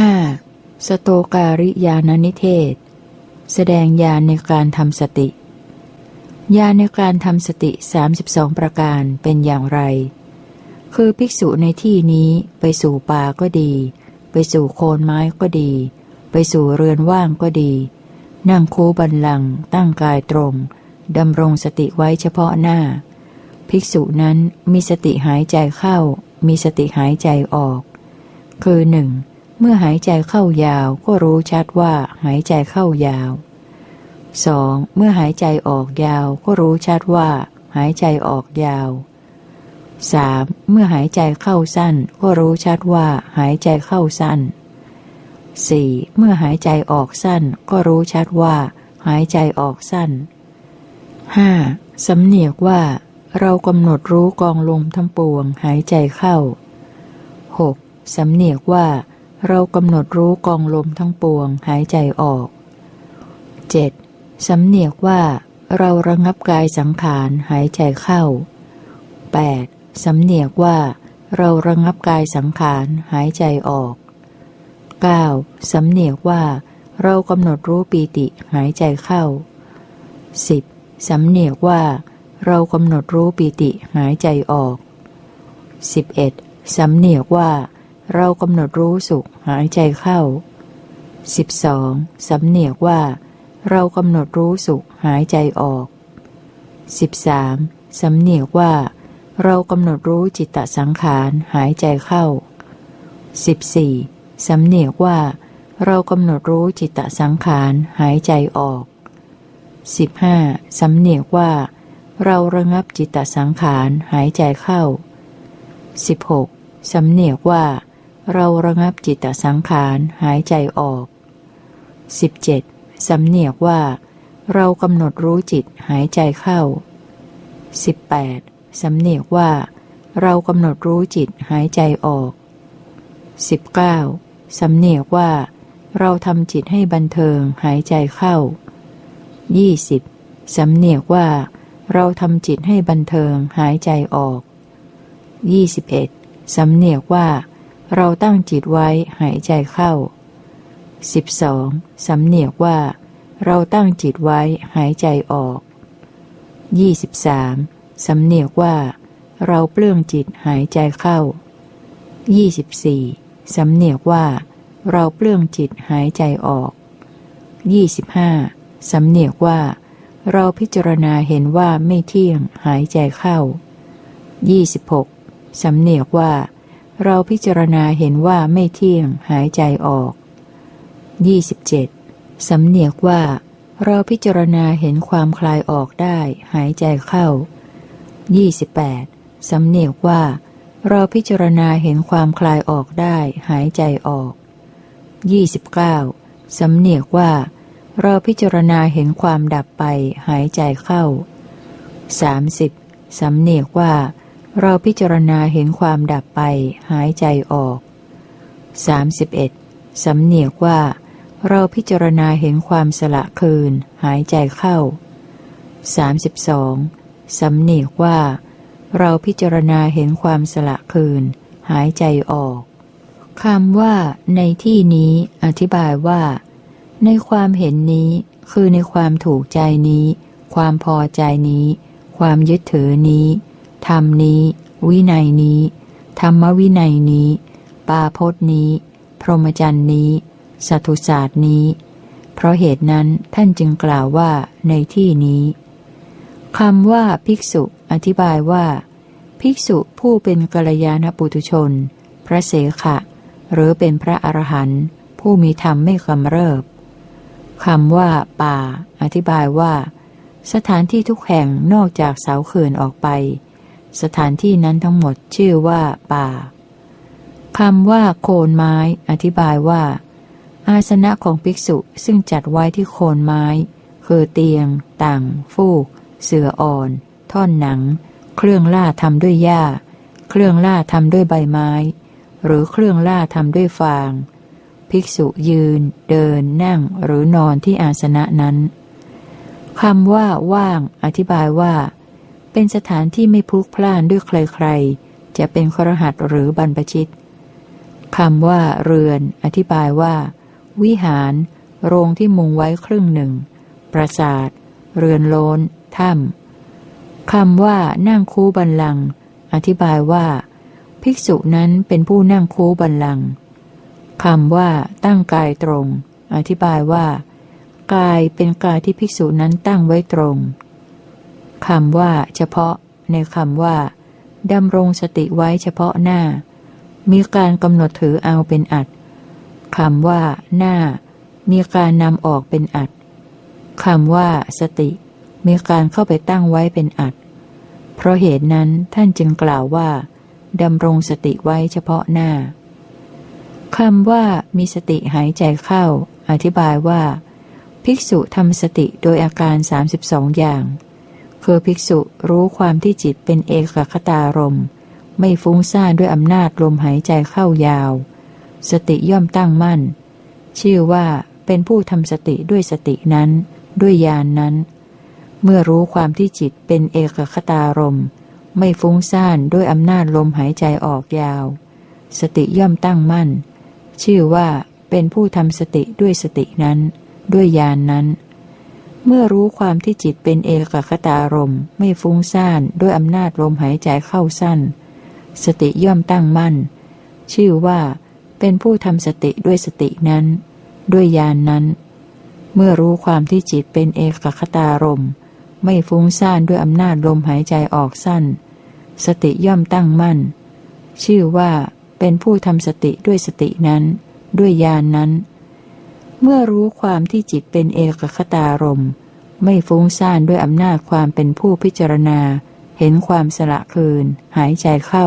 ห้าสโตการิยานนิเทศ แสดงญาณในการทำสติญาณในการทำสติ 32 ประการเป็นอย่างไร คือภิกษุในที่นี้ไปสู่ป่าก็ดี ไปสู่โคนไม้ก็ดี ไปสู่เรือนว่างก็ดี นั่งคูบันลัง ตั้งกายตรงดำรงสติไว้เฉพาะหน้า ภิกษุนั้นมีสติหายใจเข้า มีสติหายใจออก คือหนึ่ง เมื่อหายใจเข้ายาวก็รู้ชัดว่าหายใจเข้ายาว 2. เมื่อหายใจออกยาวก็รู้ชัดว่า หายใจออกยาว 3. เมื่อหายใจเข้าสั้นก็รู้ชัดว่า หายใจเข้าสั้น 4. เมื่อหายใจออกสั้นก็รู้ชัดว่า หายใจออกสั้น 5. สำเนียกว่า เรากำหนดรู้กองลมทั้งปวงหายใจเข้า 6. สำเนียกว่า เรากำหนดรู้กองลมทั้งปวงหายใจออก 7. สำเนียกว่า เราระงับกายสังขารหายใจเข้า 8. สำเนียกว่า เราระงับกายสังขารหายใจออก 9. สำเนียกว่า เรากำหนดรู้ปีติหายใจเข้า 10. สำเนียกว่า เรากำหนดรู้ปีติหายใจออก 11. สำเนียกว่า เรากำหนดรู้สุขหายใจเข้า 12. สำเนียกว่า เรากำหนดรู้สุขหายใจออก 13. สำเนียกว่า เรากำหนดรู้จิตตสังขารหายใจเข้า 14. สำเนียกว่า เรากำหนดรู้จิตตสังขารหายใจออก 15. สำเนียกว่า เราระงับจิตตสังขารหายใจเข้า 16. สำเนียกว่า เราระงับจิตตสังขารหายใจออก 17. สำเนียกว่า เรากำหนดรู้จิตหายใจเข้า 18. สำเนียกว่า เรากำหนดรู้จิตหายใจออก 19. สำเนียกว่า เราทำจิตให้บันเทิงหายใจเข้า 20. สำเนียกว่า เราทำจิตให้บันเทิงหายใจออก 21. สำเนียกว่า เราตั้งจิตไว้หายใจเข้า 12. สำเนียกว่า เราตั้งจิตไว้หายใจออก 23. สำเนียกว่า เราเปลื้องจิตหายใจเข้า 24. สำเนียกว่า เราเปลื้องจิตหายใจออก 25. สำเนียกว่า เราพิจารณาเห็นว่าไม่เที่ยงหายใจเข้า 26. สำเนียกว่า เราพิจารณาเห็นว่าไม่เที่ยงหายใจออก 27. สำเนียกว่า เราพิจารณาเห็นความคลายออกได้หายใจเข้า 28. สำเนียกว่า เราพิจารณาเห็นความคลายออกได้หายใจออก 29. สำเนียกว่า เราพิจารณาเห็นความดับไปหายใจเข้า 30. สำเนียกว่า เราพิจารณาเห็นความดับไป หายใจออก 31. สำเนียกว่า เราพิจารณาเห็นความสละคืน หายใจเข้า 32. สำเนียกว่า เราพิจารณาเห็นความสละคืน หายใจออกคำว่า ในที่นี้อธิบายว่า ในความเห็นนี้คือในความถูกใจนี้ ความพอใจนี้ ความยึดถือนี้ รรมนี้ วินัยนี้ ธรรมวินัยนี้ ปาพจนี้ พรหมจรรย์นี้สัตุศาสตร์นี้ เพราะเหตุนั้นท่านจึงกล่าวว่าในที่นี้คำว่าภิกษุอธิบายว่า ภิกษุผู้เป็นกัลยาณปุถุชน พระเสขะ หรือเป็นพระอรหันต์ผู้มีธรรมไม่กำเริบคำว่า ป่า อธิบายว่า สถานที่ทุกแห่งนอกจากเสาเขื่อนออกไป สถานที่นั้นทั้งหมดชื่อว่าป่าคำว่าโคนไม้ อธิบายว่า อาสนะของภิกษุซึ่งจัดไว้ที่โคนไม้ คือเตียง ต่าง ฟูก เสื่ออ่อน ท่อนหนัง เครื่องล่าทำด้วยหญ้า เครื่องล่าทำด้วยใบไม้ หรือเครื่องล่าทำด้วยฟาง ภิกษุยืน เดิน นั่งหรือนอนที่อาสนะนั้นคำว่า ว่าง อธิบายว่า เป็นสถานที่ไม่พลุกพล่านด้วยใครๆ จะเป็นครหัสหรือบรรพชิตคำว่า เรือน อธิบายว่า วิหาร โรงที่มุงไว้ครึ่งหนึ่ง ปราสาท เรือนโลนถ้ำคำว่า นั่งคูบันลังก์อธิบายว่า ภิกษุนั้นเป็นผู้นั่งคูบันลังก์คำว่า ตั้งกายตรง อธิบายว่า กายเป็นกายที่ภิกษุนั้นตั้งไว้ตรง คำว่า เฉพาะ ในคำว่าดำรงสติไว้เฉพาะหน้า มีการกำหนดถือเอาเป็นอัดคำว่า หน้า มีการนำออกเป็นอัดคำว่า สติ มีการเข้าไปตั้งไว้เป็นอัดเพราะเหตุนั้นท่านจึงกล่าวว่าดำรงสติไว้เฉพาะหน้าคำว่ามีสติหายใจเข้า อธิบายว่า ภิกษุทำสติโดยอาการ 32 อย่าง คือภิกษุรู้ความที่จิตเป็นเอกคตารมไม่ฟุ้งซ่านด้วยอำนาจลมหายใจเข้ายาว สติย่อมตั้งมั่น ชื่อว่าเป็นผู้ทำสติด้วยสตินั้นด้วยญาณนนั้น เมื่อรู้ความที่จิตเป็นเอกคตารมไม่ฟุ้งซ่านด้วยอำนาจลมหายใจออกยาว สติย่อมตั้งมั่น ชื่อว่าเป็นผู้ทำสติด้วยสตินั้น ด้วยญาณนนั้น เมื่อรู้ความที่จิตเป็นเอกคตารมณ์ไม่ฟุ้งซ่านด้วยอำนาจลมหายใจเข้าสั้น สติย่อมตั้งมั่น ชื่อว่า เป็นผู้ทำสติด้วยสตินั้น ด้วยญาณนนั้น เมื่อรู้ความที่จิตเป็นเอกคตารมณ์ไม่ฟุ้งซ่านด้วยอำนาจลมหายใจออกสั้น สติย่อมตั้งมั่น ชื่อว่า เป็นผู้ทำสติด้วยสตินั้น ด้วยญาณนนั้น เมื่อรู้ความที่จิตเป็นเอกคตารม ไม่ฟุ้งซ่านด้วยอำนาจความเป็นผู้พิจารณา เห็นความสละคืน หายใจเข้า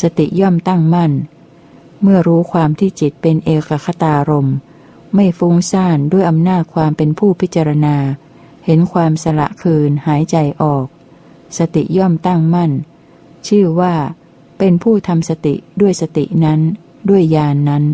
สติย่อมตั้งมั่น เมื่อรู้ความที่จิตเป็นเอกคตารม ไม่ฟุ้งซ่านด้วยอำนาจความเป็นผู้พิจารณา เห็นความสละคืน หายใจออก สติย่อมตั้งมั่น ชื่อว่า เป็นผู้ทำสติด้วยสตินั้น ด้วยญาณนนั้น